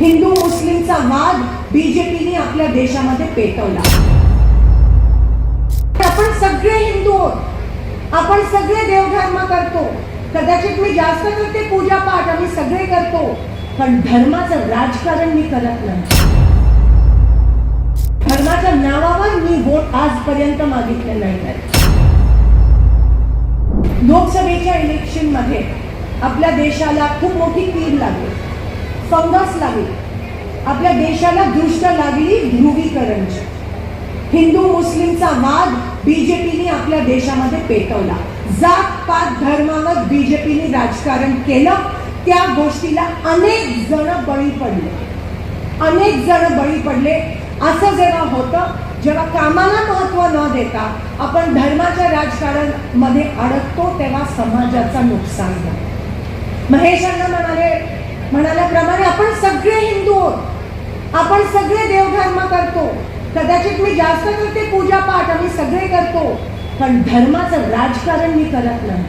हिंदू मुस्लिमचा वाद बीजेपीने आपल्या देशामध्ये पेटवला. आपण सगळे हिंदू आहोत. आपण सगळे देवधर्म करतो. कदाचित मी जास्त करते पूजा पाठ आम्ही सगळे करतो. पण धर्माचं राजकारण मी करत नाही. धर्माच्या नावावर मी वोट आजपर्यंत मागितले नाही. लोकसभेच्या इलेक्शनमध्ये आपल्या देशाला खूप मोठी कीड लागली. फंगस लागली आपल्या देशाला दृष्ट लागली ध्रुवीकरणची. हिंदू मुस्लिमचा वाद बीजेपीने आपल्या देशामध्ये पेटवला. जात पात धर्मावर बीजेपीने राजकारण केलं. त्या गोष्टीला अनेक जण बळी पडले. अनेक जण बळी पडले. असं जेव्हा होतं जेव्हा कामाला महत्त्व न देता आपण धर्माच्या राजकारणमध्ये अडकतो तेव्हा समाजाचं नुकसान झालं महेशांना म्हणाले म्हणाल्याप्रमाणे आपण सगळे हिंदू आहोत. आपण सगळे देवधर्म करतो. कदाचित मी जास्त करते पूजा पाठ आम्ही सगळे करतो. पण धर्माचं राजकारण मी करत नाही.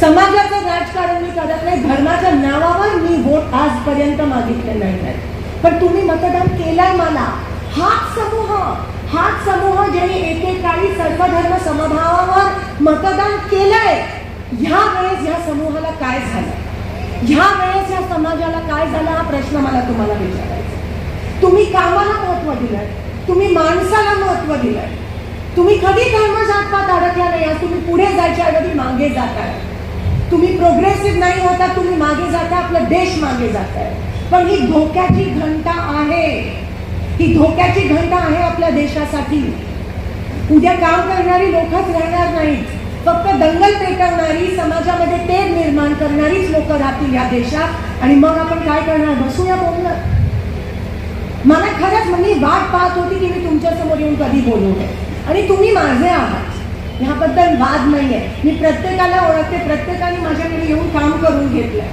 समाजाचं राजकारण मी करत नाही. धर्माच्या नावावर मी वोट आजपर्यंत मागितले नाही. पण तुम्ही मतदान केलंय मला. हाच समूह हाच समूह ज्यांनी एकेकाळी सर्वधर्म समभावावर मतदान केलंय. ह्या वेळेस ह्या समूहाला काय झालं? ह्या वेळेस या समाजाला काय झालं? हा प्रश्न मला तुम्हाला विचारायचा तुम्ही कामाला महत्त्व दिलंय. तुम्ही माणसाला महत्त्व दिलंय. तुम्ही कधी धर्मजातपात अडकला नाही? आज तुम्ही पुढे जायच्या ऐवजी मागे जाताय. तुम्ही प्रोग्रेसिव्ह नाही होता तुम्ही मागे जाताय आपला देश मागे जात आहे पण ही धोक्याची घंटा आहे. ही धोक्याची घंटा आहे आपल्या देशासाठी. उद्या काम करणारी लोकच राहणार नाहीत. फक्त दंगल पेटवणारी समाजामध्ये तेढ निर्माण करणारीच लोक राहतील या देशात. आणि मग आपण काय करणार? बसूया बोलणार मला खरंच मी वाट पाहत होती की मी तुमच्यासमोर येऊन कधी बोलू नये. आणि तुम्ही माझे आहात. ह्याबद्दल वाद नाहीये. मी प्रत्येकाला ओळखते प्रत्येकाने माझ्याकडे येऊन काम करून घेतलंय.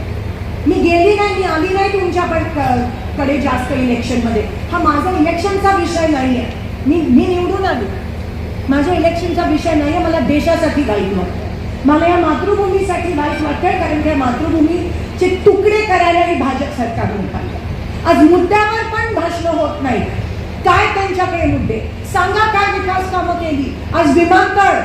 मी गेली नाही मी आली नाही तुमच्या पण- कडे जास्त इलेक्शनमध्ये. हा माझा इलेक्शनचा विषय नाहीये. मी मी निवडून आली. माझ्या इलेक्शनचा विषय नाही आहे मला देशासाठी वाईट वाटतं. मला या मातृभूमीसाठी वाईट वाटतं कारण त्या मातृभूमीचे तुकडे करायला हे भाजप सरकार निघालं आज मुद्द्यावर पण भाषण होत नाही. काय त्यांच्याकडे मुद्दे? सांगा काय विकास कामं केली? आज विमानतळ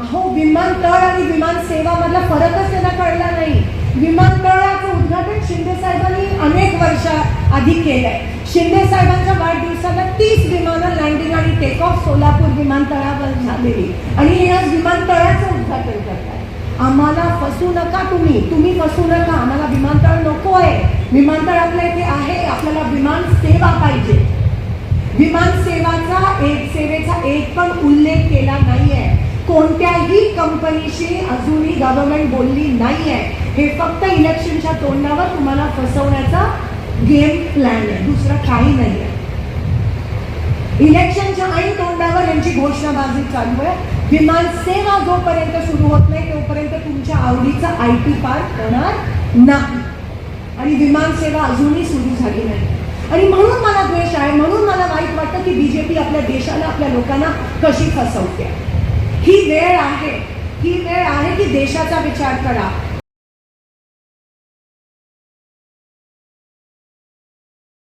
अहो विमानतळ आणि विमान सेवामधला फरकच त्यांना कळला नाही. विमानतळ उद्घाटन शिंदे साहेबांनी अनेक वर्षा आधी केलंय. शिंदे साहेबांच्या वाढदिवसाला तीस विमानं लँडिंग आणि टेक ऑफ सोलापूर विमानतळावर झालेली. आणि हे आज विमानतळाचं उद्घाटन करताय. आम्हाला फसू नका तुम्ही. तुम्ही फसू नका. आम्हाला विमानतळ नको आहे. विमानतळ आपल्या इथे आहे. आपल्याला विमान सेवा पाहिजे. विमान सेवाचा एक सेवेचा एक पण उल्लेख केला नाही आहे कोणत्याही कंपनीशी अजूनही गव्हर्नमेंट बोलली नाही आहे हे फक्त इलेक्शनच्या तोंडावर तुम्हाला फसवण्याचा गेम प्लॅन आहे. दुसरं काही नाही आहे इलेक्शनच्या ऐन तोंडावर यांची घोषणाबाजी चालू आहे. विमान सेवा जोपर्यंत सुरू होत नाही तोपर्यंत तुमच्या आवडीचा आय टी पार्क होणार नाही. आणि विमान सेवा अजूनही सुरू झाली नाही. आणि म्हणून मला द्वेष आहे म्हणून मला वाईट वाटतं की बीजेपी आपल्या देशाला आपल्या लोकांना कशी फसवते. ही वेळ आहे ही वेळ आहे की देशाचा विचार करा.